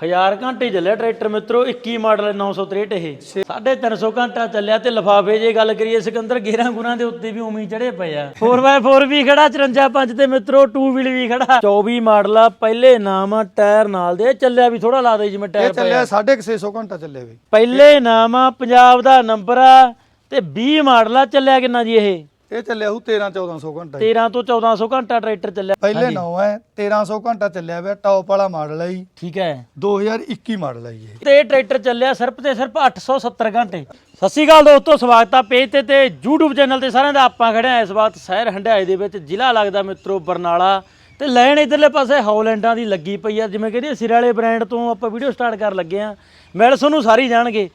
1000 ਘੰਟੇ ਚੱਲਿਆ ਟਰੈਕਟਰ ਮਿੱਤਰੋ 21 ਮਾਡਲ 963 ਇਹ। 350 ਘੰਟਾ ਚੱਲਿਆ ਤੇ ਲਫਾਫੇ ਜੇ ਗੱਲ ਕਰੀਏ ਸਿਕੰਦਰ ਗੇਰਾਂ ਗੁਰਾਂ ਦੇ ਉੱਤੇ ਵੀ ਹੀ ਚੜੇ ਪਏ ਆ। 4x4 ਵੀ ਖੜਾ 54 5 ਤੇ ਮਿੱਤਰੋ 2 ਵੀਲ ਵੀ ਖੜਾ। 24 ਮਾਡਲ ਆ ਪਹਿਲੇ ਨਾਮ ਆ ਟਾਇਰ ਨਾਲ ਦੇ। ਚੱਲਿਆ ਵੀ ਥੋੜਾ ਲਾ ਦੇ ਜਿਵੇਂ ਟਾਇਰ ਚੱਲਿਆ 650 ਘੰਟਾ ਚੱਲਿਆ ਬਈ ਪਹਿਲੇ ਨਾਮ ਆ ਪੰਜਾਬ ਦਾ ਨੰਬਰ ਆ ਤੇ 20 ਮਾਡਲ ਆ ਚੱਲਿਆ ਕਿੰਨਾ ਜੀ ਇਹ? ਇਹ ਚੱਲਿਆ ਹੂ 13 1400 ਘੰਟਾ ਜੀ। 13 ਤੋਂ 1400 ਘੰਟਾ ਟਰੈਕਰ ਚੱਲਿਆ। ਪਹਿਲੇ ਨੌ ਹੈ 1300 ਘੰਟਾ ਚੱਲਿਆ ਹੋਇਆ ਟੌਪ ਵਾਲਾ ਮਾਡਲ ਹੈ ਜੀ। ਠੀਕ ਹੈ। 2021 ਮਾਡਲ ਹੈ ਜੀ ਇਹ। ਤੇ ਇਹ ਟਰੈਕਟਰ ਚੱਲਿਆ ਸਿਰਫ ਤੇ ਸਿਰਫ 870 ਘੰਟੇ। ਸਤਿ ਸ਼੍ਰੀ ਅਕਾਲ ਦੋਸਤੋ ਸਵਾਗਤ ਆ ਪੇਜ ਤੇ ਤੇ YouTube ਚੈਨਲ ਤੇ ਸਾਰਿਆਂ ਦਾ। ਆਪਾਂ ਖੜੇ ਆ ਇਸ ਵਕਤ ਸ਼ਹਿਰ ਹੰਡਾਏ ਦੇ ਵਿੱਚ ਜ਼ਿਲ੍ਹਾ ਲੱਗਦਾ ਮਿੱਤਰੋ ਬਰਨਾਲਾ। ਤੇ ਲੈਣ ਇਧਰਲੇ ਪਾਸੇ ਹੌਲੈਂਡਾਂ ਦੀ ਲੱਗੀ ਪਈ ਆ। ਜਿਵੇਂ ਕਹਿੰਦੇ ਸਿਰ ਵਾਲੇ ਬ੍ਰਾਂਡ ਤੋਂ ਆਪਾਂ ਵੀਡੀਓ ਸਟਾਰਟ ਕਰਨ ਲੱਗੇ ਆ। ਮਿਲ ਤੁਹਾਨੂੰ ਸਾਰੀ ਜਾਣਗੇ।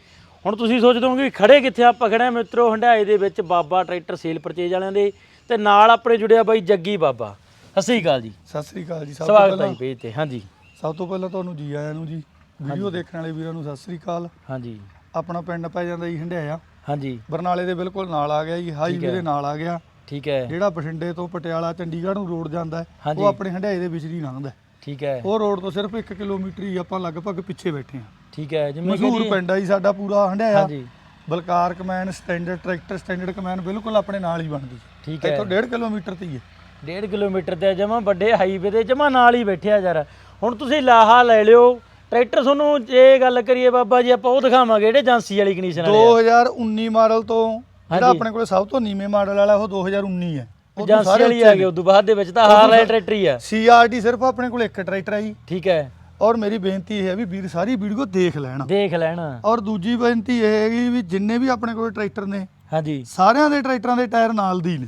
ਹੁਣ ਤੁਸੀਂ ਸੋਚਦੇ ਹੋਗੇ ਖੜੇ ਕਿੱਥੇ? ਆਪਾਂ ਖੜੇ ਮਿੱਤਰੋ ਹੰਡਾਏ ਦੇ ਵਿੱਚ ਬਾਬਾ ਟਰੈਕਟਰ ਸੇਲ ਪਰਚੇਜ ਵਾਲਿਆਂ ਦੇ ਤੇ ਨਾਲ ਆਪਣੇ ਜੁੜਿਆ ਬਾਈ ਜੱਗੀ ਬਾਬਾ। ਸਤਿ ਸ਼੍ਰੀ ਅਕਾਲ ਜੀ। ਸਤਿ ਸ੍ਰੀ ਅਕਾਲ ਜੀ ਸਭ ਤੋਂ ਸਵਾਗਤ ਹੈ ਪਹਿਲਾਂ ਜੀ ਪੇਜ ਤੇ ਹਾਂਜੀ। ਸਭ ਤੋਂ ਪਹਿਲਾਂ ਤੁਹਾਨੂੰ ਜੀ ਆਇਆਂ ਨੂੰ ਜੀ ਵੀਡੀਓ ਦੇਖਣ ਵਾਲੇ ਵੀਰਾਂ ਨੂੰ ਸਤਿ ਸ੍ਰੀ ਅਕਾਲ। ਹਾਂਜੀ। ਆਪਣਾ ਪਿੰਡ ਪੈ ਜਾਂਦਾ ਜੀ ਹੰਡਿਆਇਆ ਹਾਂਜੀ। ਬਰਨਾਲੇ ਦੇ ਬਿਲਕੁਲ ਨਾਲ ਆ ਗਿਆ ਜੀ ਹਾਈਵੇ ਦੇ ਨਾਲ ਆ ਗਿਆ। ਠੀਕ ਹੈ। ਜਿਹੜਾ ਬਠਿੰਡੇ ਤੋਂ ਪਟਿਆਲਾ ਚੰਡੀਗੜ੍ਹ ਨੂੰ ਰੋਡ ਜਾਂਦਾ ਹੈ ਹਾਂਜੀ। ਉਹ ਆਪਣੇ ਹੰਡਿਆਏ ਦੇ ਵਿੱਚ ਦੀ ਲੰਘਦਾ ਹੈ। ਠੀਕ ਹੈ। ਉਹ ਰੋਡ ਤੋਂ ਸਿਰਫ 1 ਕਿਲੋਮੀਟਰ ਹੀ ਆਪਾਂ ਲਗਭਗ ਪਿੱਛੇ ਬੈਠੇ ਹਾਂ। ਠੀਕ ਹੈ ਜਿਵੇਂ ਮਸ਼ਹੂਰ ਪਿੰਡ ਆ ਜੀ ਸਾਡਾ ਪੂਰਾ ਹੰਡਿਆਇਆ। ਹਾਂਜੀ। Balkar combine standard tractor standard combine ਬਿਲਕੁਲ ਆਪਣੇ ਨਾਲ ਹੀ ਬਣਦੀ। ਠੀਕ ਹੈ। ਇੱਥੋਂ 1.5 ਕਿਲੋਮੀਟਰ ਤੇ ਹੀ ਹੈ। 1.5 ਕਿਲੋਮੀਟਰ ਤੇ ਜਮਾ ਵੱਡੇ ਹਾਈਵੇ ਤੇ ਜਮਾ ਨਾਲ ਹੀ ਬੈਠਿਆ ਯਾਰ। ਹੁਣ ਤੁਸੀਂ ਲਾਹਾ ਲੈ ਲਿਓ ਟਰੈਕਟਰ ਤੁਹਾਨੂੰ ਜੇ ਗੱਲ ਕਰੀਏ ਬਾਬਾ ਜੀ ਆਪਾਂ ਉਹ ਦਿਖਾਵਾਂਗੇ ਜਿਹੜੇ ਏਜੰਸੀ ਵਾਲੀ ਕੰਡੀਸ਼ਨ ਵਾਲੇ 2019 ਮਾਡਲ ਤੋਂ ਜਿਹੜਾ। ਆਪਣੇ ਕੋਲ ਸਭ ਤੋਂ ਨੀਵੇਂ ਮਾਡਲ ਵਾਲਾ ਉਹ 2019 ਹੈ। ਏਜੰਸੀ ਸਾਰੇ ਵਾਲੀ ਆ ਗਏ ਉਦੋਂ ਬਾਅਦ ਦੇ ਵਿੱਚ ਤਾਂ ਹਾਰ ਵਾਲੇ ਟਰੈਕਟਰ ਹੀ ਆ। ਸੀਆਰਟੀ ਸਿਰਫ ਆਪਣੇ ਕੋਲ ਇੱਕ ਟਰੈਕਟਰ ਹੈ ਜੀ। ਠੀਕ ਹੈ। ਔਰ ਮੇਰੀ ਬੇਨਤੀ ਇਹ ਹੈ ਵੀ ਵੀਰ ਸਾਰੀ ਵੀਡੀਓ ਦੇਖ ਲੈਣ। ਦੇਖ ਲੈਣ। ਔਰ ਦੂਜੀ ਬੇਨਤੀ ਇਹ ਹੈਗੀ ਵੀ ਜਿੰਨੇ ਵੀ ਆਪਣੇ ਕੋਲ ਟਰੈਕਟਰ ਨੇ ਹਾਂਜੀ। ਸਾਰਿਆਂ ਦੇ ਟਰੈਕਟਰਾਂ ਦੇ ਟਾਇਰ ਨਾਲ ਦੀ ਨੇ।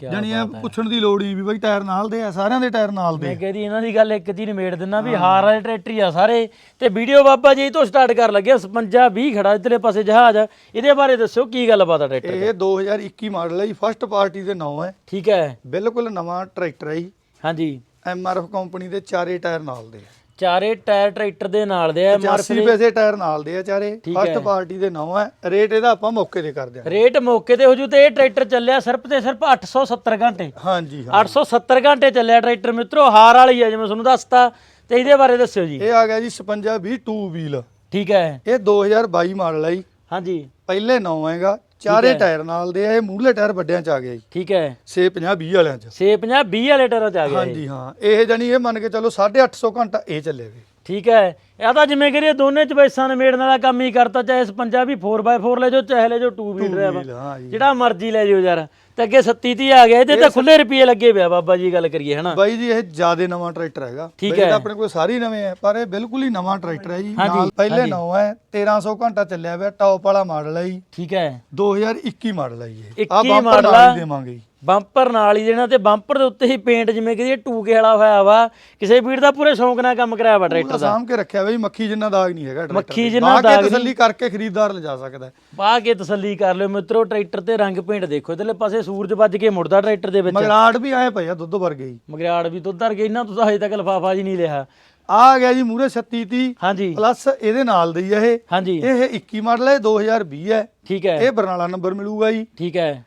ਜਾਨੀ ਇਹ ਪੁੱਛਣ ਦੀ ਲੋੜ ਹੀ ਵੀ ਬਈ ਟਾਇਰ ਨਾਲ ਦੇ ਆ ਸਾਰਿਆਂ ਦੇ ਟਾਇਰ ਨਾਲ ਦੇ ਮੈਂ ਕਹਿੰਦੀ ਇਹਨਾਂ ਦੀ ਗੱਲ ਇੱਕ ਚੀਜ਼ ਨਿਮੇੜ ਦਿੰਨਾ ਵੀ ਹਾਰ ਵਾਲੇ ਟਰੈਕਟਰ ਹੀ ਆ ਸਾਰੇ। ਤੇ ਵੀਡੀਓ ਬਾਬਾ ਜੀ ਤੋਂ ਸਟਾਰਟ ਕਰ ਲੱਗੇ 55 20 ਖੜਾ ਇਧਰਲੇ ਪਾਸੇ ਜਹਾਜ਼। ਇਹਦੇ ਬਾਰੇ ਦੱਸਿਓ ਕੀ ਗੱਲਬਾਤ ਆ ਟਰੈਕਟਰ ਇਹ 2021 ਮਾਡਲ ਹੈ ਜੀ ਫਸਟ ਪਾਰਟੀ ਦੇ ਨਾਂ ਹੈ ਠੀਕ ਹੈ। ਬਿਲਕੁਲ ਨਵਾਂ ਟਰੈਕਟਰ ਹੈ ਜੀ। ਹਾਂਜੀ। ਐਮਆਰਐਫ ਕੰਪਨੀ ਦੇ ਚਾਰੇ ਟਾਇਰ ਨਾਲ ਦੇ ਆ। ਚਾਰੇ ਟਾਇਰ ਟਰੈਕਟਰ ਦੇ ਨਾਲ ਦੇ ਆ 85 ਪੈਸੇ ਟਾਇਰ ਨਾਲ ਦੇ ਆ ਚਾਰੇ। ਫਸਟ। ਪਾਰਟੀ ਦੇ ਨਾਂ ਹੈ ਰੇਟ ਇਹਦਾ ਆਪਾਂ ਮੌਕੇ ਤੇ ਕਰ ਦਿਆਂਗੇ। ਰੇਟ ਮੌਕੇ ਤੇ ਹੋ ਜੂ ਤੇ ਇਹ ਟਰੈਕਟਰ ਚੱਲਿਆ ਸਿਰਫ ਤੇ ਸਿਰਫ 870 ਘੰਟੇ। ਹਾਂਜੀ ਹਾਂ 870 ਘੰਟੇ ਚੱਲਿਆ ਟਰੈਕਟਰ ਮਿੱਤਰੋ ਹਾਰ ਵਾਲੀ ਆ ਜਿਵੇਂ ਤੁਹਾਨੂੰ ਦੱਸਤਾ। ਤੇ ਇਹਦੇ ਬਾਰੇ ਦੱਸਿਓ ਜੀ। ਇਹ ਆ ਗਿਆ ਜੀ 56 20 2 ਵੀਲ ਠੀਕ ਹੈ। ਇਹ 2022 ਮਾਡਲ ਹੈ ਜੀ। ਹਾਂਜੀ। ਪਹਿਲੇ ਨੌ ਹੈਗਾ। ਚਾਰੇ ਟਾਇਰ ਨਾਲ ਦੇ ਆ ਇਹ ਮੂਹਰਲੇ ਟਾਇਰ ਵੱਡਿਆਂ ਚ ਆ ਗਿਆ ਜੀ। ਠੀਕ ਹੈ। 650 20 ਵਾਲਿਆਂ ਚ। 650 20 ਵਾਲੇ ਟਾਇਰਾਂ ਚ ਆ ਗਿਆ। ਹਾਂਜੀ ਹਾਂ। ਇਹ ਜਾਨੀ ਇਹ ਮੰਨ ਕੇ ਚੱਲੋ 850 ਘੰਟਾ ਇਹ ਚੱਲੇਗਾ ਠੀਕ ਹੈ। ਇਹ ਤਾਂ ਜਿਵੇਂ ਕਰੀਏ ਦੋਨੇ ਚ ਬੈਸਾਂ ਨੇ ਮੇੜਨ ਵਾਲਾ ਕੰਮ ਹੀ ਕਰਤਾ ਚਾਹੇ ਇਸ ਪੰਜਾਬੀ 4x4 ਲੈ ਜਾਓ ਚਾਹੇ ਲੈ ਜਾਓ 2 ਵੀਲ ਡਰਾਈਵ ਵੀਲ, ਹਾਂ ਜੀ। ਜਿਹੜਾ ਮਰਜ਼ੀ ਲੈ ਜਾਓ ਯਾਰ। ਤੇ ਅੱਗੇ 37 30 ਆ ਗਿਆ ਇਹਦੇ ਤਾਂ ਖੁੱਲੇ ਰੁਪਏ ਲੱਗੇ ਪਿਆ ਬਾਬਾ ਜੀ ਗੱਲ ਕਰੀਏ ਹਨਾ। ਬਾਈ ਜੀ ਇਹ ਜਿਆਦੇ ਨਵਾਂ ਟਰੈਕਟਰ ਹੈਗਾ। ਠੀਕ ਵੈਸੇ ਤਾਂ ਹੈ। ਆਪਣੇ ਕੋਲ ਸਾਰੇ ਹੀ ਨਵੇਂ ਆ ਪਰ ਇਹ ਬਿਲਕੁਲ ਹੀ ਨਵਾਂ ਟਰੈਕਟਰ ਹੈ ਜੀ। ਹਾਂਜੀ, ਨਾਲ ਪਹਿਲੇ ਹਾਂਜੀ। ਨੌ ਹੈ 1300 ਘੰਟਾ ਚੱਲਿਆ ਹੋਇਆ ਟੌਪ ਵਾਲਾ ਮਾਡਲ ਹੈ ਜੀ। ਠੀਕ ਹੈ। 2021 ਮਾਡਲ ਹੈ ਜੀ ਇਹ। 21 ਬੰਪਰ ਮਾਡਲ ਨਾਲ ਆ। ਹੀ ਦੇਵਾਂਗੇ ਜੀ। ਬੰਪਰ ਨਾਲ ਹੀ ਦੇਣਾ ਤੇ ਬੰਪਰ ਦੇ ਉੱਤੇ ਹੀ ਪੇਂਟ ਜਿਵੇਂ ਕਿ ਇਹ ਟੂਕੇ ਵਾਲਾ ਹੋਇਆ ਵਾ ਕਿਸੇ ਵੀਰ ਦਾ ਪੂਰੇ ਸ਼ੌਂਕ ਨਾਲ ਕੰਮ ਕਰਾਇਆ ਵਾ ਟਰੈਕਟਰ ਦਾ। ਕੇ ਰੱਖਿਆ ਬਈ ਮੱਖੀ ਜਿੰਨਾ ਦਾਗ ਨਹੀਂ ਹੈਗਾ ਟਰੈਕਟਰ ਮੱਖੀ ਤੇ। ਜਿੰਨਾ ਦਾਗ ਨਹੀਂ। ਤਸੱਲੀ ਕਰਕੇ ਖਰੀਦਦਾਰ ਲਿਜਾ ਸਕਦਾ। ਪਾ ਕੇ ਤਸੱਲੀ ਕਰ ਲਿਓ ਮਿੱਤਰੋ ਟਰੈਕਟਰ ਤੇ ਰੰਗ ਪੇਂਟ ਦੇਖੋ ਇਧਰਲੇ ਪਾਸੇ ਸੂਰਜ ਵੱਜ ਕੇ ਮੁੜਦਾ ਟਰੈਕਟਰ ਦੇ ਵਿੱਚ। ਮਗਰਾੜ ਵੀ ਆਏ ਪਏ ਆ ਦੁੱਧ ਵਰਗੇ ਹੀ ਮਗਰਾੜ ਵੀ ਦੁੱਧਰ ਗਈ ਨਾ ਤੁਸੀਂ ਹਜੇ ਤੱਕ ਲਫਾਫਾ ਜੀ ਨਹੀਂ ਲਿਆ। ਆ ਗਿਆ ਜੀ ਮੂਰੇ 36 30 ਹਾਂਜੀ। ਪਲੱਸ ਇਹਦੇ ਨਾਲ ਦੀ ਇਹ। ਹਾਂਜੀ। ਇਹ 21 ਮਾਡਲ ਹੈ 2020 ਹੈ। ਠੀਕ ਹੈ। ਇਹ ਬਰਨਾਲਾ ਨੰਬਰ ਮਿਲੂਗਾ ਜੀ। ਠੀਕ ਹੈ।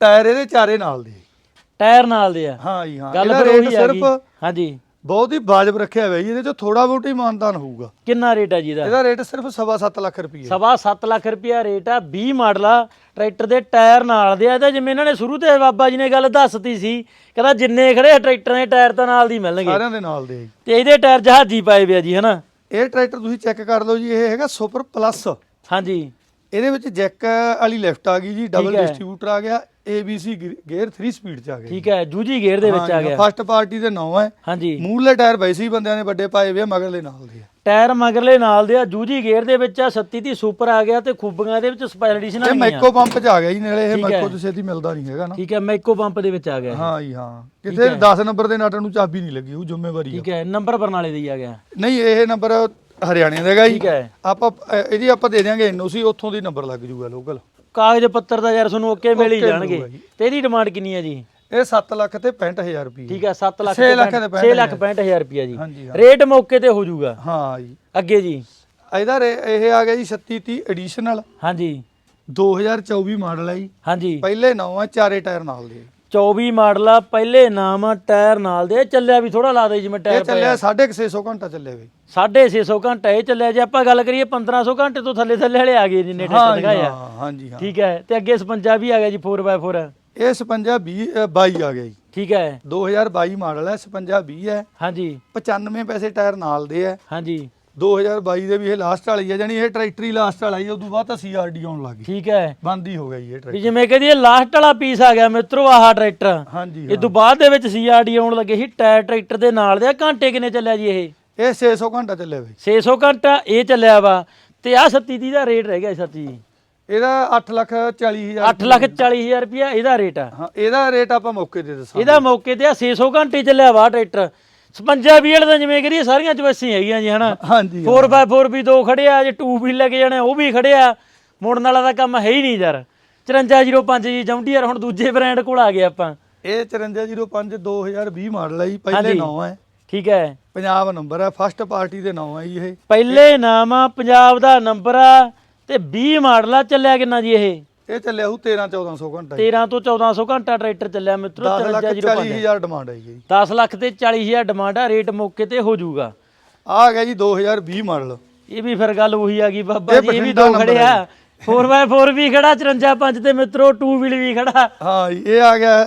ਟਾਇਰ ਇਹਦੇ ਚਾਰੇ ਨਾਲ ਦੇ। ਟਾਇਰ ਨਾਲ ਦੇ ਆ। ਹਾਂ ਜੀ ਹਾਂ। ਗੱਲ ਇਹਦਾ ਫਿਰ ਰੇਟ ਉਹੀ ਆ ਗਈ ਸਿਰਫ ਹਾਂਜੀ। ਬਹੁਤ ਹੀ ਵਾਜਬ ਰੱਖਿਆ ਹੋਇਆ ਜੀ ਇਹਦੇ ਚ ਥੋੜਾ ਬਹੁਤ ਹੀ ਮਾਨਤਾਨ ਹੋਊਗਾ। ਕਿੰਨਾ ਰੇਟ ਆ ਜੀ ਦਾ ਇਹਦਾ ਰੇਟ ਸਿਰਫ ਸਵਾ ਸੱਤ ਲੱਖ ਰੁਪਏ ਸਵਾ 7 ਲੱਖ ਰੁਪਿਆ ਰੇਟ ਆ 20 ਮਾਡਲ ਆ ਟਰੈਕਟਰ ਦੇ ਟਾਇਰ ਨਾਲ ਦੇ ਆ। ਇਹਦਾ ਜਿਵੇਂ ਇਹਨਾਂ ਨੇ ਸ਼ੁਰੂ ਤੇ ਬਾਬਾ ਜੀ ਨੇ ਗੱਲ ਦੱਸਤੀ ਸੀ ਕਹਿੰਦਾ ਜਿੰਨੇ ਖੜੇ ਆ ਟਰੈਕਟਰ ਦੇ ਟਾਇਰ ਤਾਂ ਨਾਲ ਦੀ ਮਿਲਣਗੇ। ਸਾਰਿਆਂ ਦੇ ਨਾਲ ਦੇ ਜੀ। ਤੇ ਇਹਦੇ ਟਾਇਰ ਜਹਾਜੀ ਪਾਏ ਪਿਆ ਜੀ ਹਨਾ? ਇਹ ਟਰੈਕਟਰ ਤੁਸੀਂ ਚੈੱਕ ਕਰ ਲਓ ਜੀ ਇਹ ਹੈਗਾ ਸੁਪਰ ਪਲੱਸ। ਹਾਂਜੀ। ਇਹਦੇ ਵਿੱਚ ਜੈਕ ਵਾਲੀ ਲੈਫਟ ਆ ਗਈ ਜੀ ਡਬਲ। ਡਿਸਟ੍ਰੀਬਿਊਟਰ ਆ ਗਿਆ। ABC ਗੇਅਰ 3 ਸਪੀਡ ਚ ਆ ਗਿਆ ਠੀਕ ਹੈ ਜੂਜੀ ਗੇਅਰ ਦੇ ਵਿੱਚ ਆ ਗਿਆ। ਫਸਟ ਪਾਰਟੀ ਦੇ ਨੌ ਹੈ। ਹਾਂਜੀ। ਮੂਹਰਲੇ ਟਾਇਰ ਵੈਸੇ ਹੀ ਬੰਦਿਆਂ ਨੇ ਵੱਡੇ ਪਾਏ ਹੋਏ ਮਗਰਲੇ ਨਾਲ ਦੇ ਟਾਇਰ ਮਗਰਲੇ ਨਾਲ ਦੇ ਆ ਜੂਜੀ ਗੇਅਰ ਦੇ ਵਿੱਚ ਆ 37 ਦੀ ਸੁਪਰ ਆ ਗਿਆ ਤੇ ਖੁੱਬੀਆਂ ਇਹਦੇ ਵਿੱਚ ਸਪੈਸ਼ਲ ਐਡੀਸ਼ਨ ਆ ਇਹ ਗਈਆਂ। ਮੈਕੋ ਪੰਪ ਚ ਆ ਗਿਆ ਜੀ ਨਾਲੇ ਇਹ। ਮੈਕੋ ਤੋਂ ਛੇਤੀ ਮਿਲਦਾ ਨਹੀਂ ਹੈਗਾ ਨਾ। ਠੀਕ ਹੈ ਮੈਕੋ ਪੰਪ ਦੇ ਵਿੱਚ ਆ ਗਿਆ ਇਹ। ਹਾਂ ਜੀ ਹਾਂ। ਕਿਤੇ 10 ਨੰਬਰ ਦੇ ਨਾਟਾਂ ਨੂੰ ਚਾਬੀ ਨਹੀਂ ਲੱਗੀ ਉਹ ਜ਼ਿੰਮੇਵਾਰੀ ਠੀਕ ਹੈ ਨੰਬਰ ਬਰਨਾਲੇ ਦੀ ਆ ਗਿਆ। ਨਹੀਂ ਇਹ ਨੰਬਰ ਹਰਿਆਣੇ ਦਾ ਹੈਗਾ ਜੀ। ਠੀਕ ਹੈ। ਆਪਾਂ ਇਹਦੀ ਆਪਾਂ ਦੇ ਦਿਆਂਗੇ ਐਨਓਸੀ ਉੱਥੋਂ ਦੀ ਨੰਬਰ ਲੱਗ ਜੂਗਾ ਲੋਕਲ ਕਾਗਜ਼ ਪੱਤਰ ਦਾ ਯਾਰ ਤੁਹਾਨੂੰ ਓਕੇ ਮਿਲ ਹੀ Okay ਜਾਣਗੇ। ਮਿਲੂਗਾ ਜੀ। ਤੇ ਇਹਦੀ ਡਿਮਾਂਡ ਕਿੰਨੀ ਹੈ ਜੀ? ਇਹ 7 ਲੱਖ ਤੇ 65000 ਰੁਪਏ ਠੀਕ ਹੈ 7 ਲੱਖ 6 ਲੱਖ ਦੇ 6 ਲੱਖ 65000 ਰੁਪਿਆ ਜੀ। ਹਾਂਜੀ, ਹਾਂ। ਰੇਟ ਮੌਕੇ ਤੇ ਹੋ ਜਾਊਗਾ। ਹਾਂ ਜੀ। ਅੱਗੇ ਜੀ। ਇਹਦਾ ਰੇ- ਇਹ ਆ ਗਿਆ ਜੀ 3630 ਐਡੀਸ਼ਨਲ। ਹਾਂਜੀ। 2024 ਮਾਡਲ ਹੈ ਜੀ। ਹਾਂਜੀ। ਪਹਿਲੇ ਨੌ ਹੈ ਚਾਰੇ ਟਾਇਰ ਨਾਲ ਦੇ। 24 ਮਾਡਲ ਆ ਪਹਿਲੇ ਨਾਮ ਆ ਟਾਇਰ ਨਾਲ ਦੇ। ਇਹ ਚੱਲਿਆ ਵੀ ਥੋੜਾ ਲਾ ਦੇ ਜਿਵੇਂ ਇਹ ਟਾਇਰ ਚੱਲਿਆ 650 ਘੰਟਾ ਚੱਲਿਆ ਬਈ। 650 ਘੰਟਾ ਇਹ ਚੱਲਿਆ ਜੇ ਆਪਾਂ ਗੱਲ ਕਰੀਏ 1500 ਘੰਟੇ ਤੋਂ ਥੱਲੇ ਥੱਲੇ ਵਾਲੇ ਆ ਗਏ ਜਿੰਨੇ ਟਰੈਕਟਰ ਜੀ, ਦਿਖਾਏ ਆ ਹਾਂ ਹਾਂਜੀ ਹਾਂ। ਠੀਕ ਹੈ ਤੇ ਅੱਗੇ 55 ਵੀ ਆ ਗਿਆ ਜੀ 4x4 ਇਹ 56 20 22 ਆ ਗਿਆ ਜੀ। ਠੀਕ ਹੈ। 2022 ਮਾਡਲ ਹੈ 56 20 ਹੈ। ਹਾਂਜੀ। 95 ਪੈਸੇ ਟਾਇਰ ਨਾਲ ਦੇ ਹੈ। ਹਾਂਜੀ। 2022 ਦੇ ਵੀ ਇਹ ਲਾਸਟ ਵਾਲੀ ਹੈ ਜਾਨੀ ਇਹ ਟਰੈਕਟਰ ਹੀ ਲਾਸਟ ਵਾਲਾ ਹੀ ਉਦੋਂ ਬਾਅਦ ਤਾਂ ਸੀਆਰਡੀ ਆਉਣ ਲੱਗ ਗਈ। ਠੀਕ ਹੈ। ਬੰਦ ਹੀ ਹੋ ਗਿਆ ਜੀ ਇਹ ਵੀ ਟਰੈਕਟਰ ਜਿਵੇਂ ਕਹਦੀ ਇਹ ਲਾਸਟ ਵਾਲਾ ਪੀਸ ਆ ਗਿਆ ਮਿੱਤਰੋ ਆਹ ਟਰੈਕਟਰ ਹਾਂਜੀ ਇਹ ਤੋਂ ਬਾਅਦ ਦੇ ਵਿੱਚ ਸੀਆਰਡੀ ਆਉਣ ਲੱਗੇ ਸੀ ਟਾਇਰ ਟਰੈਕਟਰ ਦੇ ਨਾਲ ਦੇ। ਆ, ਘੰਟੇ ਕਿੰਨੇ ਚੱਲਿਆ ਜੀ ਇਹ? ਇਹ 600 ਘੰਟਾ ਚੱਲਿਆ ਬਈ। 600 ਘੰਟਾ ਇਹ ਚੱਲਿਆ ਵਾ। ਤੇ ਆ 37 ਦਾ ਰੇਟ ਰਹਿ ਗਿਆ ਸੱਚੀ ਇਹਦਾ 8 ਲੱਖ 40 ਹਜ਼ਾਰ 8 ਲੱਖ 40 ਹਜ਼ਾਰ ਰੁਪਇਆ ਇਹਦਾ ਰੇਟ ਆ। ਹਾਂ ਇਹਦਾ ਰੇਟ ਆਪਾਂ ਮੌਕੇ ਤੇ ਦੱਸਾਂਗੇ। ਇਹਦਾ ਮੌਕੇ ਤੇ ਆ 600 ਘੰਟੇ ਚੱਲਿਆ ਵਾ ਟਰੈਕਟਰ 56 ਵੀਲ ਦਾ ਜਿਵੇਂ ਕਰੀਏ ਸਾਰੀਆਂ ਚੁਆਇਸਾਂ ਹੈਗੀਆਂ ਜੀ ਹਨਾ? ਹਾਂਜੀ 4x4 ਵੀ ਦੋ ਖੜਿਆ ਜੇ 2 ਵੀ ਲੈ ਕੇ ਜਾਣੇ ਉਹ ਵੀ ਖੜਿਆ ਮੁੜਨ ਵਾਲਾ ਦਾ ਕੰਮ ਹੈ ਹੀ ਨਹੀਂ ਯਾਰ। 5405 ਜੀ ਜੌਂਡੀਅਰ ਹੁਣ ਦੂਜੇ ਬ੍ਰਾਂਡ ਕੋਲ ਆ ਗਏ ਆਪਾਂ। ਇਹ 5405 2020 ਮਾਡਲ ਹੈ ਜੀ ਪਹਿਲੇ ਹਾਂਜੀ। ਨੌ ਹੈ ਠੀਕ ਹੈ। ਪੰਜਾਬ ਨੰਬਰ ਹੈ ਫਸਟ ਪਾਰਟੀ ਦੇ ਨੌ ਹੈ ਜੀ ਇਹ। ਪਹਿਲੇ ਨਾਮ ਆ ਪੰਜਾਬ ਦਾ ਨੰਬਰ ਆ ਤੇ 20 ਮਾਡਲ ਆ ਚੱਲਿਆ ਕਿੰਨਾ ਜੀ ਇਹ? ਇਹ ਚੱਲਿਆ ਹੂ 13 1400 ਘੰਟਾ ਜੀ। 13 ਤੋਂ 1400 ਘੰਟਾ ਟਰੈਕਟਰ ਚੱਲਿਆ ਮਿੱਤਰੋ 10 ਲੱਖ 40 5305 ਹਜ਼ਾਰ ਡਿਮਾਂਡ ਹੈ ਜੀ। 10 ਲੱਖ ਤੇ 40 ਹਜ਼ਾਰ ਡਿਮਾਂਡ ਆ ਰੇਟ ਮੌਕੇ ਤੇ ਹੋ ਜਾਊਗਾ। ਆ ਗਿਆ ਜੀ 2020 ਮਾਡਲ। ਇਹ ਵੀ ਫਿਰ ਗੱਲ ਉਹੀ ਆ ਗਈ ਬਾਬਾ ਜੀ ਇਹ ਵੀ ਦੋ ਖੜੇ ਆ। 4x4 ਵੀ ਖੜਾ 54 ਤੇ ਮਿੱਤਰੋ 2 ਵੀਲ ਵੀ ਖੜਾ। ਹਾਂ ਜੀ ਇਹ ਆ ਗਿਆ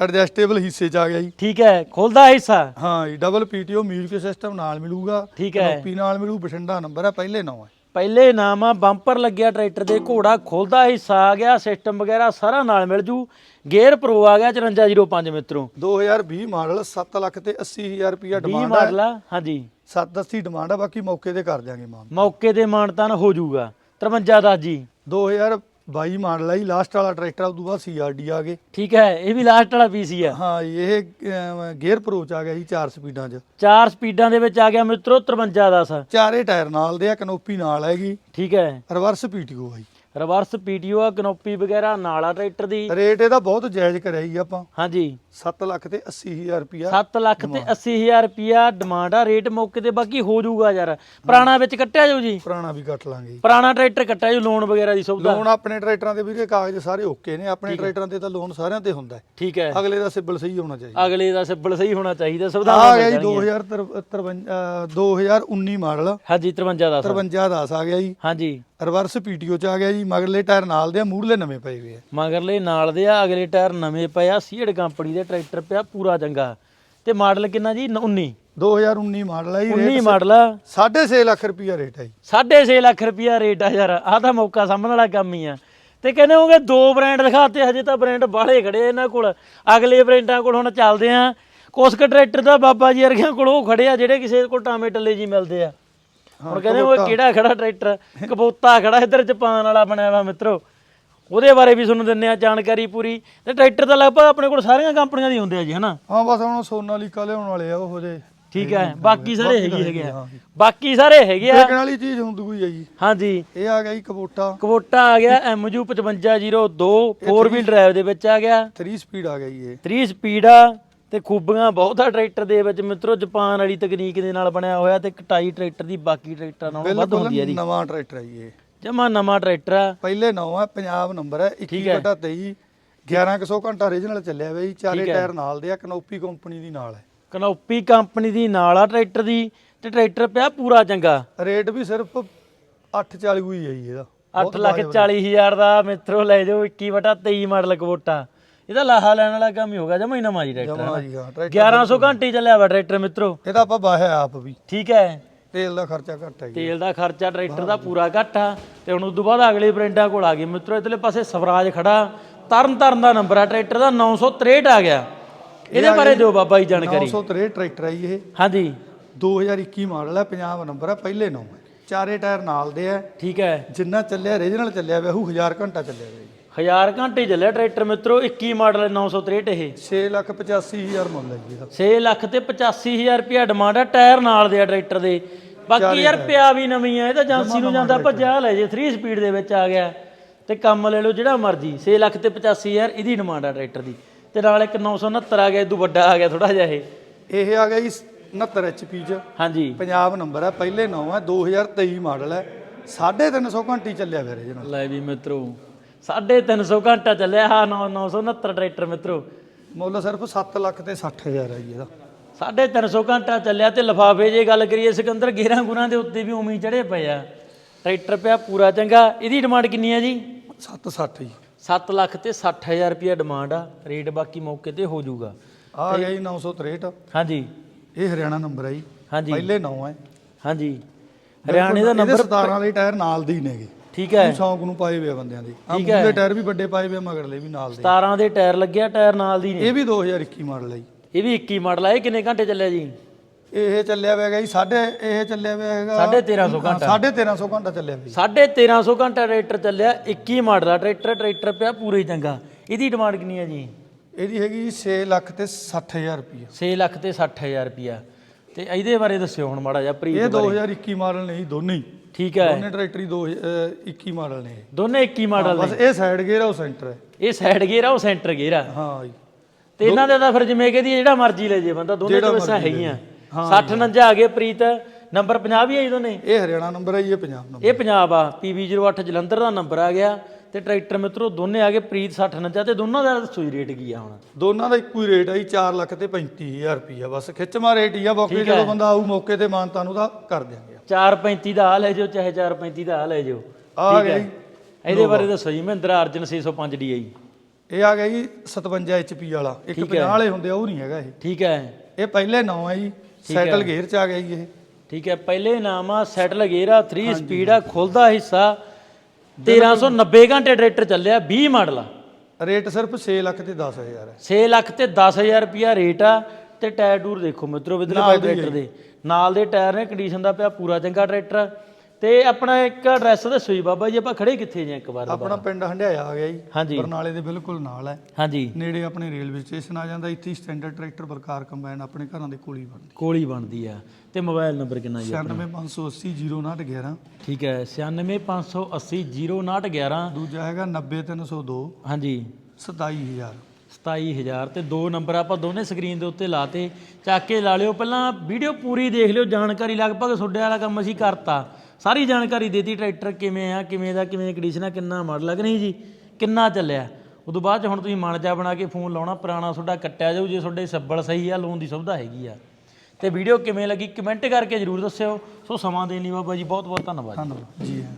ਐਡਜਸਟੇਬਲ ਹਿੱਸੇ ਚ ਆ ਗਿਆ ਜੀ। ਠੀਕ ਹੈ ਖੁੱਲਦਾ ਹਿੱਸਾ। ਹਾਂ ਜੀ ਡਬਲ ਪੀਟੀਓ ਮਿਊਜ਼ਿਕ ਸਿਸਟਮ ਨਾਲ ਮਿਲੂਗਾ। ਠੀਕ ਹੈ। ਕਨੋਪੀ ਨਾਲ ਮਿਲੂ ਬਠਿੰਡਾ ਨੰਬਰ ਹੈ ਪਹਿਲੇ ਨੌ ਹੈ। ਪਹਿਲੇ ਇਨਾਮ ਆ ਬੰਪਰ ਲੱਗਿਆ ਟਰੈਕਟਰ ਦੇ ਘੋੜਾ ਖੁੱਲਦਾ ਹਿੱਸਾ ਆ ਗਿਆ ਸਿਸਟਮ ਵਗੈਰਾ ਸਾਰਾ ਨਾਲ ਮਿਲ ਜੂ। ਗੇਅਰ ਪ੍ਰੋ ਆ ਗਿਆ 5405 ਮਿੱਤਰੋ। 2020 ਮਾਡਲ 7 ਲੱਖ ਤੇ 80000 ਰੁਪਿਆ 20 ਡਿਮਾਂਡ ਆ। ਹਾਂਜੀ। 780 ਡਿਮਾਂਡ ਆ ਬਾਕੀ ਮੌਕੇ ਤੇ ਕਰ ਦਿਆਂਗੇ ਮਾਨ ਮੌਕੇ ਤੇ ਮਾਨਤਾਨ ਹੋ ਜਾਊਗਾ ਦਾ ਜੀ। 2000 ਬਾਈ ਮਾਡਲ ਹੈ ਲਾਸਟ ਵਾਲਾ ਟਰੈਕਟਰ ਆ ਉਦੋਂ ਬਾਅਦ ਸੀਆਰਡੀ ਆ ਗਏ। ਠੀਕ ਹੈ ਇਹ ਵੀ ਲਾਸਟ ਵਾਲਾ ਪੀਸੀ ਹੈ ਹਾਂ। ਇਹ ਗੇਅਰ ਪ੍ਰੋਚ ਆ ਗਿਆ ਜੀ ਚਾਰ ਸਪੀਡਾਂ 'ਚ। ਚਾਰ ਸਪੀਡਾਂ ਦੇ ਵਿੱਚ ਆ ਗਿਆ ਮਿੱਤਰੋ 53 ਦਾ ਸਰ। ਚਾਰੇ ਟਾਇਰ ਨਾਲ ਦੇ ਆ ਕਨੋਪੀ ਨਾਲ ਹੈਗੀ। ਠੀਕ ਹੈ। ਰਿਵਰਸ ਪੀਟੀਓ ਆ ਰਿਵਰਸ ਪੀਟੀਓ ਆ ਕਨੋਪੀ ਵਗੈਰਾ ਨਾਲ ਆ ਟਰੈਕਟਰ ਦੀ। ਰੇਟ ਇਹਦਾ ਬਹੁਤ ਜਾਇਜ਼ ਕਰਿਆ ਜੀ ਆਪਾਂ। ਹਾਂਜੀ। 7 ਲੱਖ ਤੇ 80 ਹਜ਼ਾਰ ਰੁਪਿਆ 7 ਲੱਖ ਤੇ 80 ਹਜ਼ਾਰ ਰੁਪਿਆ ਡਿਮਾਂਡ ਆ ਰੇਟ ਮੌਕੇ ਤੇ ਬਾਕੀ ਹੋ ਜਾਊਗਾ ਯਾਰ। ਪੁਰਾਣਾ ਵਿੱਚ ਕੱਟਿਆ ਜਾਊ ਜੀ। ਪੁਰਾਣਾ ਵੀ ਕੱਟ ਲਾਂਗੇ ਪੁਰਾਣਾ ਟਰੈਕਟਰ ਕੱਟਿਆ ਜਾਊ ਲੋਨ ਵਗੈਰਾ ਦੀ ਸੁਵਿਧਾ। ਲੋਨ ਆਪਣੇ ਟਰੈਕਟਰਾਂ ਦੇ ਵੀਰੇ ਕਾਗਜ਼ ਸਾਰੇ ਓਕੇ ਨੇ। ਆਪਣੇ ਟਰੈਕਟਰਾਂ ਤੇ ਤਾਂ ਲੋਨ ਸਾਰਿਆਂ ਤੇ ਹੁੰਦਾ ਹੈ। ਠੀਕ ਹੈ। ਅਗਲੇ ਦਾ ਸਿਬਲ ਸਹੀ ਹੋਣਾ ਚਾਹੀਦਾ। ਅਗਲੇ ਦਾ ਸਿਬਲ ਸਹੀ ਹੋਣਾ ਚਾਹੀਦਾ ਆ ਸੁਵਿਧਾਵਾਂ ਗਿਆ ਜੀ ਜਾਣਗੀਆਂ। 2053 2019 ਮਾਡਲ। ਹਾਂਜੀ 53 ਦਾ ਸਰ 53 10 ਆ ਗਿਆ ਜੀ। ਹਾਂਜੀ। ਰਿਵਰਸ ਪੀਟੀਓ ਚ ਆ ਗਿਆ ਜੀ ਮਗਰਲੇ ਟਾਇਰ ਨਾਲ ਦੇ ਆ ਮੂਰਲੇ ਨਵੇਂ ਪਏ ਹੋਏ ਆ। ਮਗਰਲੇ ਨਾਲ ਦੇ ਆ ਅਗਲੇ ਟਾਇਰ ਨਵੇਂ ਪਏ ਆ ਸੀਡ ਕੰਪਨੀ ਦੇ ਟਰੈਕਟਰ ਪਿਆ ਪੂਰਾ ਚੰਗਾ। ਤੇ ਮਾਡਲ ਕਿੰਨਾ ਜੀ? 19 2019 ਮਾਡਲ ਹੈ ਜੀ 19 ਮਾਡਲ ਆ। 6.5 ਲੱਖ ਰੁਪਿਆ ਰੇਟ ਹੈ ਜੀ। 6.5 ਲੱਖ ਰੁਪਿਆ ਰੇਟ ਆ ਯਾਰ ਆਹ ਤਾਂ ਮੌਕਾ ਸਾਹਮਣ ਵਾਲਾ ਕੰਮ ਹੀ ਆ। ਤੇ ਕਹਿੰਦੇ ਹੋਗੇ ਦੋ ਬ੍ਰਾਂਡ ਦਿਖਾਤੇ ਹਜੇ ਤਾਂ ਬ੍ਰਾਂਡ ਬਾਹਲੇ ਖੜੇ ਆ ਇਹਨਾਂ ਕੋਲ। ਅਗਲੇ ਬ੍ਰਾਂਡਾਂ ਕੋਲ ਹੁਣ ਚੱਲਦੇ ਆ। ਕੁਸਕ ਟਰੈਕਟਰ ਦਾ ਬਾਬਾ ਜੀ ਵਰਗਿਆਂ ਕੋਲ ਉਹ ਖੜੇ ਆ ਜਿਹੜੇ ਕਿਸੇ ਕੋਲ ਟਾਮੇ ਟੱਲੇ ਜੀ ਮਿਲਦੇ ਆ। ਹੁਣ ਕਹਿੰਦੇ ਉਹ ਕਿਹੜਾ ਖੜਾ ਟਰੈਕਟਰ? ਕਬੂਤਾ ਖੜਾ ਇੱਧਰ ਜਪਾਨ ਵਾਲਾ ਬਣਿਆ ਵਾ ਮਿੱਤਰੋ। ਉਹਦੇ ਬਾਰੇ ਵੀ ਤੁਹਾਨੂੰ ਦਿੰਨੇ ਆ ਜਾਣਕਾਰੀ ਪੂਰੀ। ਤੇ ਟਰੈਕਟਰ ਤਾਂ ਲਗਭਗ ਆਪਣੇ ਕੋਲ ਸਾਰੀਆਂ ਕੰਪਨੀਆਂ ਦੀ ਹੁੰਦੇ ਆ ਜੀ ਹਨਾ? ਹਾਂ ਬਸ ਹੁਣ ਸੋਨਾਲੀਕਾ ਲਿਆਉਣ ਵਾਲੇ ਆ ਉਹੋ ਜੇ ਠੀਕ ਹੈ ਬਾਕੀ ਸਾਰੇ ਹੈਗੇ ਹੈਗੇ ਆ। ਬਾਕੀ ਸਾਰੇ ਹੈਗੇ ਆ। ਦੇਖਣ ਵਾਲੀ ਚੀਜ਼ ਹੁੰਦੀ ਕੋਈ ਹੈ ਜੀ। ਹਾਂਜੀ। ਇਹ ਆ ਗਿਆ ਜੀ ਕਬੋਟਾ। ਕਵੋਟਾ ਆ ਗਿਆ MU 5502 4 ਵੀਲ ਡਰਾਈਵ ਦੇ ਵਿੱਚ ਆ ਗਿਆ। 3 ਸਪੀਡ ਆ ਗਿਆ ਜੀ ਇਹ। 3 ਸਪੀਡ ਆ। ਤੇ ਖੂਬੀਆਂ ਬਹੁਤ ਆ ਟਰੈਕਟਰ ਦੇ ਵਿੱਚ ਮਿੱਤਰੋ ਜਾਪਾਨ ਵਾਲੀ ਤਕਨੀਕ ਦੇ ਨਾਲ ਬਣਿਆ ਹੋਇਆ ਤੇ ਕਟਾਈ ਟਰੈਕਟਰ ਦੀ ਬਾਕੀ ਟਰੈਕਟਰਾਂ ਨਾਲੋਂ ਵੱਧ ਹੁੰਦੀ ਹੈ ਦੀ ਨਵਾਂ ਟਰੈਕਟਰ ਹੈ ਜੀ ਇਹ। ਜਮਾ ਨਵਾਂ ਟਰੈਕਟਰ ਆ। ਪਹਿਲੇ ਨੌ ਹੈ ਪੰਜਾਬ ਨੰਬਰ ਹੈ। 21/23 1100 ਘੰਟਾ ਰੀਜਨਲ ਚੱਲਿਆ ਜੀ ਚਾਰੇ ਟਾਇਰ ਨਾਲ ਦੇ ਆ ਕਨੋਪੀ ਕੰਪਨੀ ਦੀ ਨਾਲ ਹੈ ਕਨੋਪੀ ਕੰਪਨੀ ਦੀ ਨਾਲ ਆ ਟਰੈਕਟਰ ਦੀ ਤੇ ਟਰੈਕਟਰ ਪਿਆ ਪੂਰਾ ਚੰਗਾ। ਰੇਟ ਵੀ ਸਿਰਫ 840 ਹੀ ਹੈ ਜੀ ਇਹਦਾ। 8 ਲੱਖ 40 ਹਜ਼ਾਰ ਦਾ ਮਿੱਤਰੋ ਲੈ ਜਾਓ 21 ਵਟਾ 23 ਮਾਡਲ ਕਵੋਟਾ ਇਹਦਾ ਲਾਹਾ ਲੈਣ ਵਾਲਾ ਕੰਮ ਹੀ ਹੋਗਾ ਜਮਾ ਹੀ ਨਵਾਂ ਜੀ ਜਮਾ ਜੀ ਹਾਂ ਟਰੈਕਟਰ 1100 ਘੰਟੇ ਚੱਲਿਆ ਵਾ ਟਰੈਕਟਰ ਮਿੱਤਰੋ। ਇਹਦਾ ਆਪਾਂ ਬਾਹਿਆ ਆਪ ਵੀ। ਠੀਕ ਹੈ। ਤੇਲ ਦਾ ਖਰਚਾ ਘੱਟ ਹੈ ਜੀ। ਤੇਲ ਦਾ ਖਰਚਾ ਟਰੈਕਟਰ ਦਾ ਪੂਰਾ ਘੱਟ ਆ ਤੇ ਹੁਣ ਉਦੋਂ ਬਾਅਦ ਅਗਲੇ ਬ੍ਰਾਂਡਾਂ ਕੋਲ ਆ ਗਏ। ਮਿੱਤਰੋ ਇਧਰਲੇ ਪਾਸੇ ਸਵਰਾਜ ਖੜਾ। ਤਰਨ ਤਰਨ ਦਾ ਨੰਬਰ ਆ ਟਰੈਕਟਰ ਦਾ 963 ਆ ਗਿਆ। ਇਹਦੇ ਬਾਰੇ ਦਿਓ ਬਾਬਾ ਜੀ ਜਾਣਕਾਰੀ। 963 ਟਰੈਕਟਰ ਹੈ ਜੀ ਇਹ। ਹਾਂਜੀ। 2021 ਮਾਡਲ ਹੈ ਪੰਜਾਬ ਨੰਬਰ ਹੈ ਪਹਿਲੇ ਨੌ ਹੈ ਚਾਰੇ ਟਾਇਰ ਨਾਲ ਦੇ ਆ। ਠੀਕ ਹੈ। ਜਿੰਨਾ ਚੱਲਿਆ ਰੀਜਨਲ ਚੱਲਿਆ ਹੋਇਆ ਉਹ 1000 ਘੰਟਾ ਚੱਲਿਆ ਹੋਇਆ ਜੀ। 1000 ਘੰਟੇ ਚੱਲਿਆ ਟਰੈਕਟਰ ਮਿੱਤਰੋ 21 ਮਾਡਲ 963 ਇਹ। 6 ਲੱਖ 85 ਹਜ਼ਾਰ ਮੁੱਲ ਹੈ ਜੀ ਇਹਦਾ। 6 ਲੱਖ ਤੇ 85000 ਰੁਪਿਆ ਡਿਮਾਂਡ ਆ ਟਾਇਰ ਨਾਲ ਦੇ ਆ ਟਰੈਕਟਰ ਦੇ। ਬਾਕੀ ਯਾਰ ਪਿਆ ਵੀ ਨਵੀਂ ਆ ਇਹ ਤਾਂ ਏਜੰਸੀ ਨੂੰ ਜਾਂਦਾ ਭੱਜਾ ਲੈ ਜੇ 3 ਸਪੀਡ ਦੇ ਵਿੱਚ ਆ ਗਿਆ। ਤੇ ਕੰਮ ਲੈ ਲਓ ਜਿਹੜਾ ਮਰਜ਼ੀ 6 ਲੱਖ ਤੇ 85000 ਇਹਦੀ ਡਿਮਾਂਡ ਆ ਟਰੈਕਟਰ ਦੀ। ਤੇ ਨਾਲ ਇੱਕ 969 ਆ ਗਿਆ ਇਹ ਤੋਂ ਵੱਡਾ ਆ ਗਿਆ ਥੋੜਾ ਜਿਹਾ ਇਹ। ਇਹ ਆ ਗਿਆ ਜੀ 69 HP ਚ। ਹਾਂਜੀ। ਪੰਜਾਬ ਨੰਬਰ ਹੈ ਪਹਿਲੇ ਨੌ ਹੈ 2023 ਮਾਡਲ ਹੈ। 350 ਘੰਟੀ ਚੱਲਿਆ ਫਿਰ ਰੀਜਨਲ ਲੈ ਵੀ ਮਿੱਤਰੋ 350 ਘੰਟਾ ਚੱਲਿਆ। ਆ 969 ਟਰੈਕਟਰ ਮਿੱਤਰੋ। ਮੁੱਲ ਸਿਰਫ 7 ਲੱਖ ਤੇ 60000 ਹੈ ਜੀ ਇਹਦਾ। 350 ਘੰਟਾ ਚੱਲਿਆ ਤੇ ਲਫਾਫੇ ਜੇ ਗੱਲ ਕਰੀਏ ਸਿਕੰਦਰ ਗੇਰਾਂ ਗੁਰਾਂ ਦੇ ਉੱਤੇ ਵੀ ਹੀ ਚੜੇ ਪਏ ਆ। ਟਰੈਕਟਰ ਪਿਆ ਪੂਰਾ ਚੰਗਾ। ਇਹਦੀ ਡਿਮਾਂਡ ਕਿੰਨੀ ਹੈ ਜੀ? 760 ਜੀ। 7 ਲੱਖ ਤੇ 60000 ਰੁਪਏ ਡਿਮਾਂਡ ਆ। ਰੇਟ ਬਾਕੀ ਮੌਕੇ ਤੇ ਹੋ ਜਾਊਗਾ। ਆ ਗਿਆ ਜੀ 963 ਹਾਂਜੀ। ਇਹ ਹਰਿਆਣਾ ਨੰਬਰ ਹੈ ਜੀ। ਹਾਂਜੀ। ਪਹਿਲੇ 9 ਹੈ ਹਾਂਜੀ। ਹਰਿਆਣੇ ਦਾ ਨੰਬਰ 17 ਵਾਲੇ ਟਾਇਰ ਨਾਲ ਦੇ ਨੇਗੇ। ਠੀਕ ਹੈ। ਸ਼ੌਂਕ ਨੂੰ ਪਾਏ ਹੋਏ ਆ ਬੰਦਿਆਂ ਦੇ। ਆ ਠੀਕ ਹੈ। ਟਾਇਰ ਵੀ ਵੱਡੇ ਪਾਏ ਹੋਏ ਆ ਮਗਰਲੇ ਵੀ ਨਾਲ ਦੇ। 17 ਦੇ ਟਾਇਰ ਲੱਗਿਆ ਟਾਇਰ ਨਾਲ ਦੀ ਨੇ। ਇਹ ਵੀ 2021 ਮਾਡਲ ਹੈ ਜੀ। ਇਹ ਵੀ 21 ਮਾਡਲ ਆ। ਇਹ ਕਿੰਨੇ ਘੰਟੇ ਚੱਲਿਆ ਜੀ? ਇਹ ਚੱਲਿਆ ਹੋਇਆ ਹੈਗਾ ਜੀ ਸਾਡੇ ਇਹ ਚੱਲਿਆ ਹੋਇਆ ਹੈਗਾ 1350 ਘੰਟਾ। 1350 ਘੰਟਾ ਚੱਲਿਆ ਹੋਇਆ ਜੀ। 1350 ਘੰਟਾ ਟਰੈਕਟਰ ਚੱਲਿਆ 21 ਮਾਡਲ ਆ। ਟਰੈਕਟਰ ਟਰੈਕਟਰ ਪਿਆ ਪੂਰਾ ਚੰਗਾ। ਇਹਦੀ ਡਿਮਾਂਡ ਕਿੰਨੀ ਹੈ ਜੀ? ਇਹਦੀ ਹੈਗੀ 6 ਲੱਖ ਤੇ 60000 ਰੁਪਏ 6 ਲੱਖ ਤੇ 60000 ਰੁਪਿਆ ਤੇ ਇਹਦੇ ਬਾਰੇ ਦੱਸਿਓ ਹੁਣ ਮਾੜਾ ਜਿਹਾ ਇਹ ਪ੍ਰੀਤ 2021 ਮਾਡਲ ਨੇ ਜੀ ਦੋਨੇ ਹੀ। ਠੀਕ ਹੈ। ਦੋਨੇ ਟਰੈਕਟਰ ਹੀ 2021 ਮਾਡਲ ਨੇ ਇਹ। ਦੋਨੇ 21 ਮਾਡਲ ਬਸ ਇਹ ਸਾਈਡ ਗੇਅਰ ਆ ਉਹ ਸੈਂਟਰ ਹੈ। ਇਹ ਸਾਈਡ ਗੇਅਰ ਆ ਉਹ ਸੈਂਟਰ ਗੇਅਰ ਆ। ਹਾਂ ਜੀ। ਤੇ ਇਹਨਾਂ ਦੇ ਤਾਂ ਫਿਰ ਜਿਵੇਂ ਕਹਦੀ ਜਿਹੜਾ ਮਰਜ਼ੀ ਲੈ ਜੇ ਬੰਦਾ ਦੋਨੇ ਚੋਇਸਾਂ ਹੈਗੀਆਂ। 60 49 ਆ ਗਏ ਪ੍ਰੀਤ। ਨੰਬਰ 50 ਵੀ ਆ ਜੀ ਦੋਨੇ? ਇਹ ਹਰਿਆਣਾ ਨੰਬਰ ਹੈ ਜੀ ਇਹ ਪੰਜਾਬ ਨੰਬਰ ਇਹ ਪੰਜਾਬ ਆ। PB08 ਜਲੰਧਰ ਦਾ ਨੰਬਰ ਆ ਗਿਆ। ਤੇ ਟਰੈਕਟਰ ਮਿੱਤਰੋ ਦੋਨੇ ਆ ਗਏ ਪ੍ਰੀਤ 60 49 ਤੇ ਦੋਨਾਂ ਦਾ ਸੂਈ ਰੇਟ ਕੀ ਆ ਹੁਣ? ਦੋਨਾਂ ਦਾ ਇੱਕੋ ਹੀ ਰੇਟ ਹੈ ਜੀ 4 ਲੱਖ ਤੇ 35000 ਰੁਪਏ ਬਸ ਖਿੱਚਮਾ ਰੇਟ ਹੀ ਆ ਬਾਕੀ ਜਦੋਂ ਬੰਦਾ ਆਊ ਮੌਕੇ ਤੇ ਮਾਨਤਾ ਨੂੰ ਤਾਂ ਕਰ ਦਿਆਂਗੇ 435 ਦਾ ਆ ਲੈ ਜਾਓ ਚਾਹੇ 435 ਦਾ ਆ ਲੈ ਜਾਓ। ਆ ਠੀਕ ਗਿਆ ਹੈ ਜੀ। ਇਹਦੇ ਬਾਰੇ ਦੱਸੋ ਜੀ ਮਹਿੰਦਰਾ ਅਰਜਨ 605 DI ਇਹ ਆ ਗਿਆ ਜੀ 57 HP ਵਾਲਾ। ਇੱਕ 50 ਵਾਲੇ ਹੁੰਦੇ ਆ ਉਹ ਨਹੀਂ ਹੈਗਾ ਇਹ। ਠੀਕ ਹੈ ਇਹ ਪਹਿਲੇ 9 ਹੈ ਜੀ ਸਾਈਕਲ ਗੇਅਰ ਚ ਆ ਗਿਆ ਜੀ ਇਹ। ਠੀਕ ਹੈ ਪਹਿਲੇ ਨਾਮ ਆ ਸੈਟਲ ਗੇਅਰ ਆ 3 ਸਪੀਡ ਆ ਖੁੱਲਦਾ ਹਿੱਸਾ। 1390 ਘੰਟੇ ਟਰੈਕਟਰ ਚੱਲਿਆ 20 ਮਾਡਲ ਆ। ਰੇਟ ਸਿਰਫ 6 ਲੱਖ ਤੇ 10000 ਹੈ। 6 ਲੱਖ ਤੇ 10000 ਰੁਪਿਆ ਰੇਟ ਆ ਤੇ ਟਾਇਰ ਟੂਰ ਦੇਖੋ ਮਿੱਤਰੋ ਵਿਦਲੇ ਦੇ ਟਰੈਕਟਰ ਦੇ। ਨਾਲ ਦੇ ਟਾਇਰ ਨੇ ਕੰਡੀਸ਼ਨ ਦਾ ਪਿਆ ਪੂਰਾ ਚੰਗਾ ਟਰੈਕਟਰ ਤੇ ਆਪਣਾ ਇੱਕ ਐਡਰੈਸ ਦੱਸੋ ਜੀ ਬਾਬਾ ਜੀ ਆਪਾਂ ਖੜੇ ਕਿੱਥੇ ਜੇ ਇੱਕ ਵਾਰ ਆਪਣਾ ਪਿੰਡ ਹੰਡਿਆਇਆ ਆ ਗਿਆ ਜੀ। ਹਾਂਜੀ। ਬਰਨਾਲੇ ਦੇ ਬਿਲਕੁਲ ਨਾਲ ਹੈ। ਹਾਂਜੀ। ਨੇੜੇ ਆਪਣੇ ਰੇਲਵੇ ਸਟੇਸ਼ਨ ਆ ਜਾਂਦਾ ਇੱਥੇ ਸਟੈਂਡਰਡ ਟਰੈਕਟਰ ਬਰਕਾਰ ਕੰਬਾਈਨ ਆਪਣੇ ਘਰਾਂ ਦੇ ਕੋਲ ਹੀ ਬਣਦੀ। ਕੋਲ ਹੀ ਬਣਦੀ ਆ। ਤੇ ਮੋਬਾਈਲ ਨੰਬਰ ਕਿੰਨਾ ਜੀ 96580 0911 ਠੀਕ ਹੈ 9658800911 ਦੂਜਾ ਹੈਗਾ 90302 ਹਾਂਜੀ। 27000 27000 ਤੇ ਦੋ ਨੰਬਰ ਆਪਾਂ ਦੋਨੇ ਸਕਰੀਨ ਦੇ ਉੱਤੇ ਲਾਤੇ। ਚੱਕ ਕੇ ਲਾ ਲਿਓ। ਪਹਿਲਾਂ ਵੀਡੀਓ ਪੂਰੀ ਦੇਖ ਲਿਓ। ਜਾਣਕਾਰੀ ਲਗਭਗ ਤੁਹਾਡੇ ਵਾਲਾ ਕੰਮ ਅਸੀਂ ਕਰਤਾ। ਸਾਰੀ ਜਾਣਕਾਰੀ ਦੇਤੀ, ਟਰੈਕਟਰ ਕਿਵੇਂ ਆ, ਕਿਵੇਂ ਦਾ, ਕਿਵੇਂ ਕੰਡੀਸ਼ਨ ਆ, ਕਿੰਨਾ ਮਾਡਲ ਕਿ ਨਹੀਂ ਜੀ, ਕਿੰਨਾ ਚੱਲਿਆ। ਉਦੋਂ ਬਾਅਦ ਚ ਹੁਣ ਤੁਸੀਂ ਮਨ ਜਾ ਬਣਾ ਕੇ ਫੋਨ ਲਾਉਣਾ, ਪੁਰਾਣਾ ਤੁਹਾਡਾ ਕੱਟਿਆ ਜਾਊ, ਜੇ ਤੁਹਾਡੇ ਸੱਬਲ ਸਹੀ ਆ ਲੋਨ ਦੀ ਸੁਵਿਧਾ ਹੈਗੀ ਆ। ਤੇ ਵੀਡੀਓ ਕਿਵੇਂ ਲੱਗੀ ਕਮੈਂਟ ਕਰਕੇ ਜਰੂਰ ਦੱਸਿਓ। ਸੋ ਸਮਾਂ ਦੇਣ ਲਈ ਬਾਬਾ ਜੀ ਬਹੁਤ ਬਹੁਤ ਧੰਨਵਾਦ ਧੰਨਵਾਦ। ਜੀ ਆਇਆਂ